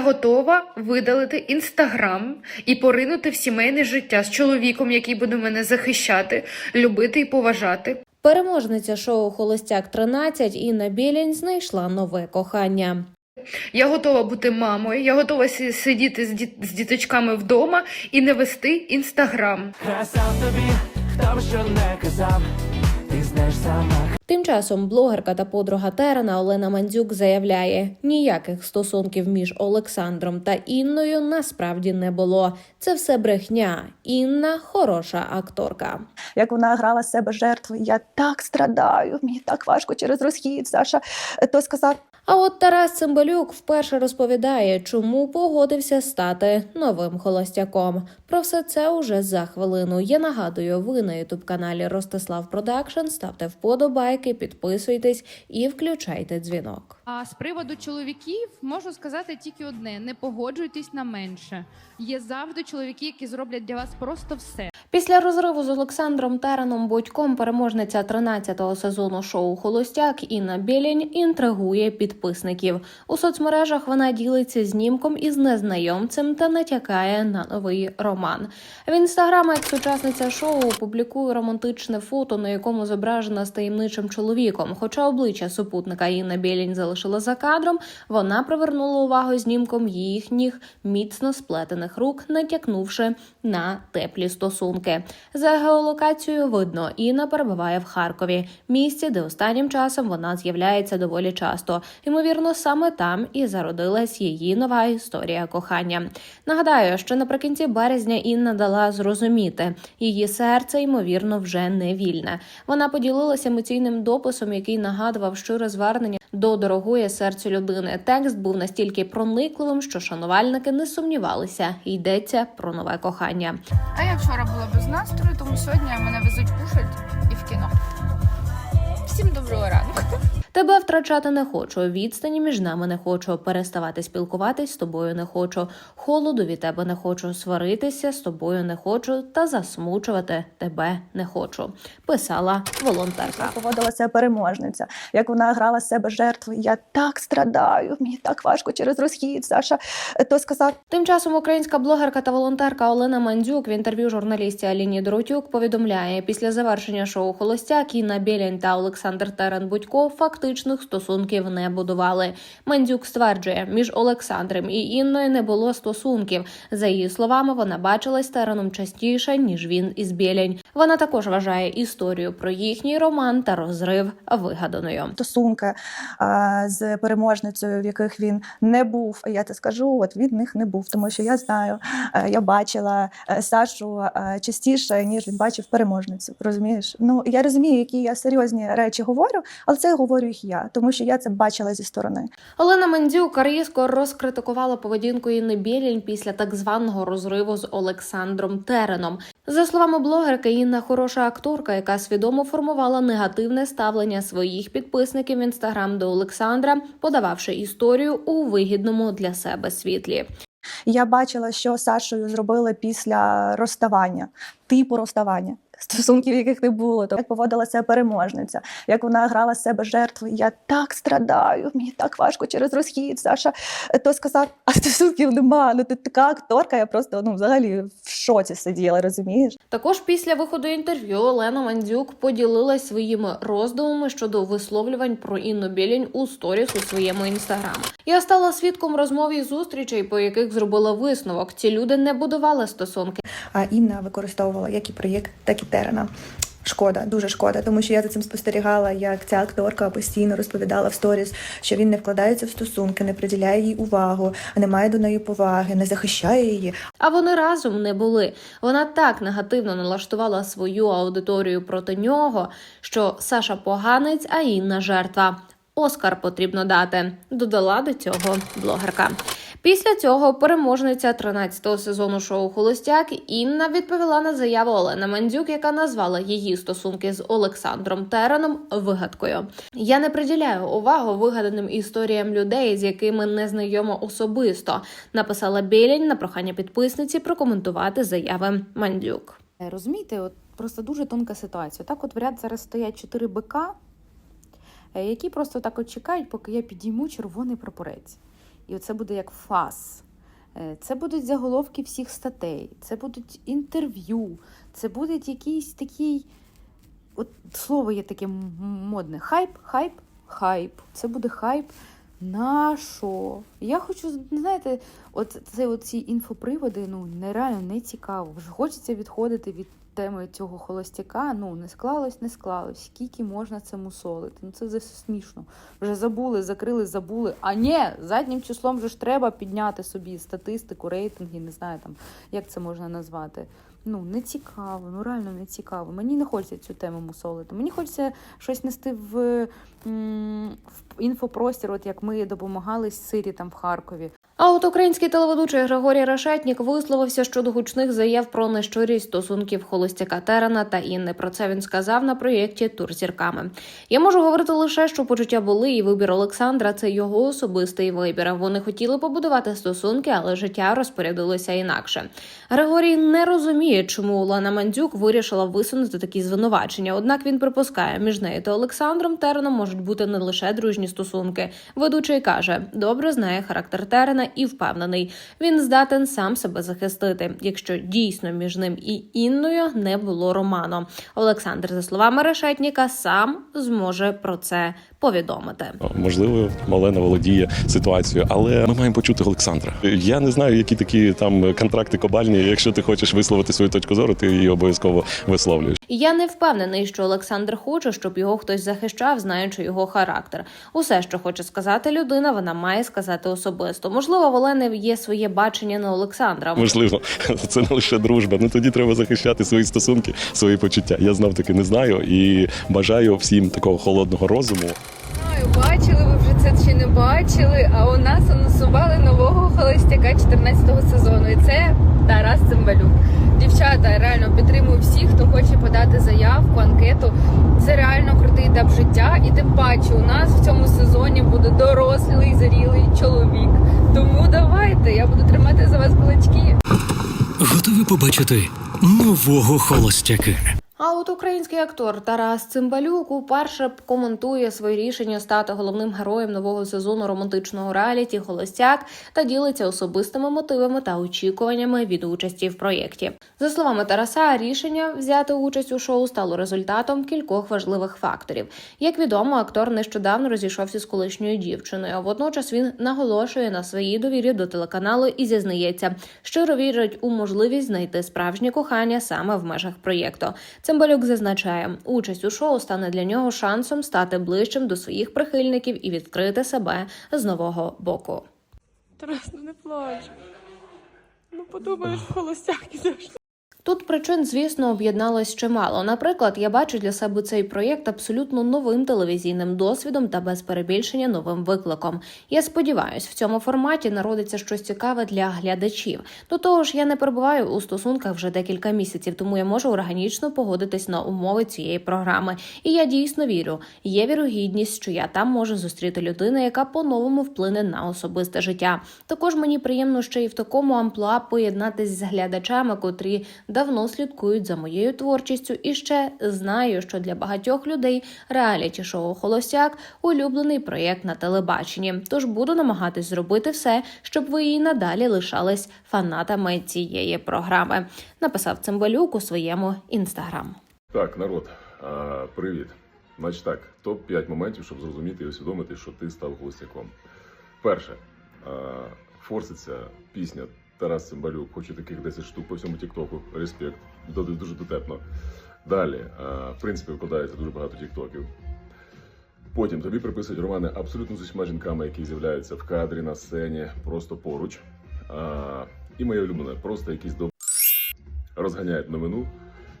Я готова видалити інстаграм і поринути в сімейне життя з чоловіком, який буде мене захищати, любити і поважати. Переможниця шоу Холостяк 13 Інна Білінь знайшла нове кохання. Я готова бути мамою, я готова сі- сидіти з, діт- з діточками вдома і не вести інстаграм. Краса тобі, хто б що не казав, ти знаєш сама. Тим часом блогерка та подруга Терена Олена Мандзюк заявляє: ніяких стосунків між Олександром та Інною насправді не було. Це все брехня. Інна хороша акторка. як вона грала з себе жертвою, Я так страдаю, мені так важко через розхід. Саша е, то сказав. А от Тарас Цимбалюк вперше розповідає, чому погодився стати новим холостяком. Про все це уже за хвилину. Я нагадую, ви на ютуб каналі Ростислав Продакшн. Ставте вподобайки, підписуйтесь і включайте дзвінок. А з приводу чоловіків можу сказати тільки одне: не погоджуйтесь на менше. Є завжди чоловіки, які зроблять для вас просто все. Після розриву з Олександром Тереном Будьком переможниця 13-го сезону шоу Холостяк Інна Білінь інтригує підписників. У соцмережах вона ділиться знімком із незнайомцем та натякає на новий роман. В інстаграм екс-учасниця шоу публікує романтичне фото, на якому зображена з таємничим чоловіком. Хоча обличчя супутника Інна Білінь залишила за кадром, вона привернула увагу знімком їхніх міцно сплетених рук, натякнувши на теплі стосунки. За геолокацією видно, Інна перебуває в Харкові, місці, де останнім часом вона з'являється доволі часто. Ймовірно, саме там і зародилась її нова історія кохання. Нагадаю, що наприкінці березня Інна дала зрозуміти, її серце ймовірно вже не вільне. Вона поділилася емоційним дописом, який нагадував щире звернення до дорогої серцю людини. Текст був настільки проникливим, що шанувальники не сумнівалися. Йдеться про нове кохання. А я вчора була без настрою, тому сьогодні мене везуть кушать і в кіно. Тебе втрачати не хочу. Відстані між нами не хочу. Переставати спілкуватись з тобою не хочу. Холоду від тебе не хочу. Сваритися з тобою не хочу. Та засмучувати тебе не хочу. Писала волонтерка. Поводилася переможниця, як вона грала з себе жертви. Я так страдаю, мені так важко через розхід. Саша е, то сказав. Тим часом українська блогерка та волонтерка Олена Мандзюк в інтерв'ю журналісті Аліні Доротюк повідомляє, після завершення шоу Холостяк Інна Білянь та Олександр Терен Будько фактичних стосунків не будували. Мандзюк стверджує, між Олександром і Інною не було стосунків. За її словами, вона бачилась Тереном частіше ніж він із Білянь. Вона також вважає історію про їхній роман та розрив вигаданою. Стосунки а, з переможницею, в яких він не був. Я це скажу, от від них не був, тому що я знаю, е, я бачила е, Сашу е, частіше, ніж він бачив переможницю. Розумієш? Ну я розумію, які я серйозні речі говорю, але це говорю їх я, тому що я це бачила зі сторони. Олена Мандзюк різко розкритикувала поведінку Інни Білінь після так званого розриву з Олександром Тереном. За словами блогерки, Інна хороша акторка, яка свідомо формувала негативне ставлення своїх підписників в інстаграм до Олександра, подававши історію у вигідному для себе світлі. Я бачила, що Сашою зробили після розставання, типу розставання. Стосунків, яких не було, то як поводилася переможниця, як вона грала з себе жертви. Я так страдаю, мені так важко через розхід. Саша е, то сказав, а стосунків нема. Ну ти така акторка, я просто ну взагалі в шоці сиділа, розумієш? Також після виходу інтерв'ю Олена Мандзюк поділилась своїми роздумами щодо висловлювань про Інну Білінь у сторіс у своєму інстаграмі. Я стала свідком розмов і зустрічей, по яких зробила висновок. Ці люди не будували стосунки. А Інна використовувала як і проєкт, так і терена. Шкода, дуже шкода, тому що я за цим спостерігала, як ця акторка постійно розповідала в сторіс, що він не вкладається в стосунки, не приділяє їй увагу, не має до неї поваги, не захищає її. А вони разом не були. Вона так негативно налаштувала свою аудиторію проти нього, що Саша поганець, а Інна жертва. Оскар потрібно дати, додала до цього блогерка. Після цього переможниця 13-го сезону шоу Холостяк Інна відповіла на заяву Олени Мандзюк, яка назвала її стосунки з Олександром Тереном вигадкою. Я не приділяю увагу вигаданим історіям людей, з якими не знайома особисто. Написала Білінь на прохання підписниці прокоментувати заяви Мандзюк. Е, Розумієте, от просто дуже тонка ситуація. Так, от в ряд зараз стоять чотири бика, е, які просто так от чекають, поки я підійму червоний прапорець. І оце буде як фас. Е, Це будуть заголовки всіх статей, це будуть інтерв'ю, це буде якийсь такий. От слово є таке модне. Хайп, хайп, хайп. Це буде хайп. На що? Я хочу, знаєте, от це оці інфоприводи, ну нереально не цікаво. Вже хочеться відходити від теми цього холостяка. Ну не склалось, не склалось. Скільки можна це мусолити? Ну це все смішно. Вже забули, закрили, забули. А ні, заднім числом вже ж треба підняти собі статистику, рейтинги, не знаю там, як це можна назвати. Ну, не цікаво, ну реально не цікаво. Мені не хочеться цю тему мусолити. Мені хочеться щось нести в, в інфопростір, от як ми допомагали Сирі там в Харкові. А от український телеведучий Григорій Решетнік висловився щодо гучних заяв про нещирість стосунків холостяка Терена та Інни. Про це він сказав на проєкті Тур зірками. Я можу говорити лише, що почуття були, і вибір Олександра це його особистий вибір. Вони хотіли побудувати стосунки, але життя розпорядилося інакше. Григорій не розуміє, чому Олена Мандзюк вирішила висунути такі звинувачення. Однак він припускає, між нею та Олександром Тереном можуть бути не лише дружні стосунки. Ведучий каже, добре знає характер Терена і впевнений, він здатен сам себе захистити, якщо дійсно між ним і Інною не було роману. Олександр, за словами Решетніка, сам зможе про це повідомити. Можливо, Олена володіє ситуацією, але ми маємо почути Олександра. Я не знаю, які такі там контракти кобальні. Якщо ти хочеш висловити свою точку зору, ти її обов'язково висловлюєш. Я не впевнений, що Олександр хоче, щоб його хтось захищав, знаючи його характер. Усе, що хоче сказати людина, вона має сказати особисто. Можливо, в Олени є своє бачення на Олександра. Можливо, це не лише дружба. Ну тоді треба захищати свої стосунки, свої почуття. Я знов таки не знаю і бажаю всім такого холодного розуму. Знаю, бачили ви вже це чи не бачили. А у нас анонсували нового холостяка 14-го сезону. І це Тарас Цимбалюк. Дівчата реально підтримую всіх, хто хоче подати заявку, анкету. Це реально крутий етап життя. І тим паче, у нас в цьому сезоні буде дорослий, зрілий чоловік. Тому давайте, я буду тримати за вас кулачки. Готові побачити нового холостяка. А от український актор Тарас Цимбалюк уперше коментує своє рішення стати головним героєм нового сезону романтичного реаліті Холостяк та ділиться особистими мотивами та очікуваннями від участі в проєкті. За словами Тараса, рішення взяти участь у шоу стало результатом кількох важливих факторів. Як відомо, актор нещодавно розійшовся з колишньою дівчиною. а Водночас він наголошує на своїй довірі до телеканалу і зізнається, щиро вірить у можливість знайти справжнє кохання саме в межах проєкту. Цимбалюк зазначає, участь у шоу стане для нього шансом стати ближчим до своїх прихильників і відкрити себе з нового боку. Тарас, ну не плач. Ну подумаєш, в холостяк ідеш. Тут причин, звісно, об'єдналось чимало. Наприклад, я бачу для себе цей проєкт абсолютно новим телевізійним досвідом та без перебільшення новим викликом. Я сподіваюся, в цьому форматі народиться щось цікаве для глядачів. До того ж, я не перебуваю у стосунках вже декілька місяців, тому я можу органічно погодитись на умови цієї програми. І я дійсно вірю, є вірогідність, що я там можу зустріти людину, яка по-новому вплине на особисте життя. Також мені приємно ще й в такому амплуа поєднатись з глядачами, котрі давно слідкують за моєю творчістю, і ще знаю, що для багатьох людей реаліті шоу Холостяк улюблений проєкт на телебаченні. Тож буду намагатись зробити все, щоб ви і надалі лишались фанатами цієї програми. Написав Цимбалюк у своєму інстаграм. Так, народ, привіт. Значить так, топ-5 моментів, щоб зрозуміти і усвідомити, що ти став холостяком. Перше, форситься пісня Тарас Цимбалюк, хочу таких 10 штук по всьому Тіктоку. Респект. Дуже, дотепно. Далі, в принципі, викладається дуже багато тіктоків. Потім тобі приписують романи абсолютно з усіма жінками, які з'являються в кадрі, на сцені, просто поруч. А, і моє улюблене, просто якісь до розганяють новину,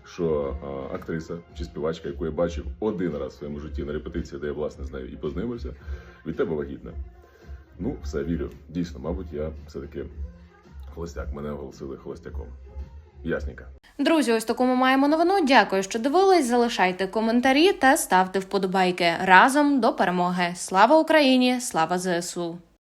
що а, актриса чи співачка, яку я бачив один раз в своєму житті на репетиції, де я власне з нею і познайомився, від тебе вагітна. Ну, все вірю. Дійсно, мабуть, я все-таки холостяк. Мене оголосили холостяком. Ясненько. Друзі, ось таку ми маємо новину. Дякую, що дивились. Залишайте коментарі та ставте вподобайки разом до перемоги. Слава Україні! Слава ЗСУ!